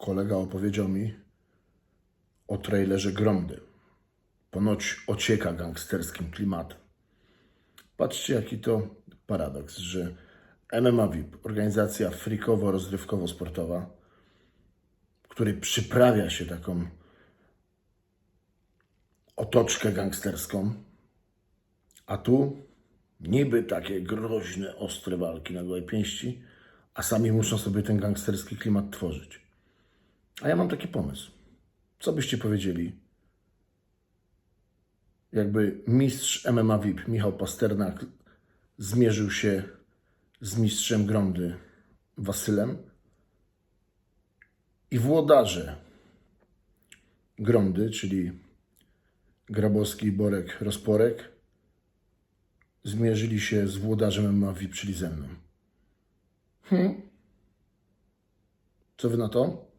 kolega opowiedział mi o trailerze Gromdy. Ponoć ocieka gangsterskim klimatem. Patrzcie, jaki to paradoks, że MMA VIP, organizacja frikowo-rozrywkowo-sportowa, której przyprawia się taką otoczkę gangsterską, a tu niby takie groźne, ostre walki na gołej pięści, a sami muszą sobie ten gangsterski klimat tworzyć. A ja mam taki pomysł. Co byście powiedzieli, jakby mistrz MMA VIP Michał Pasternak zmierzył się z mistrzem Gromdy Wasylem i włodarze Gromdy, czyli Grabowski, Borek, Rozporek, zmierzyli się z włodarzem MMA VIP, czyli ze mną. Hmm? Co wy na to?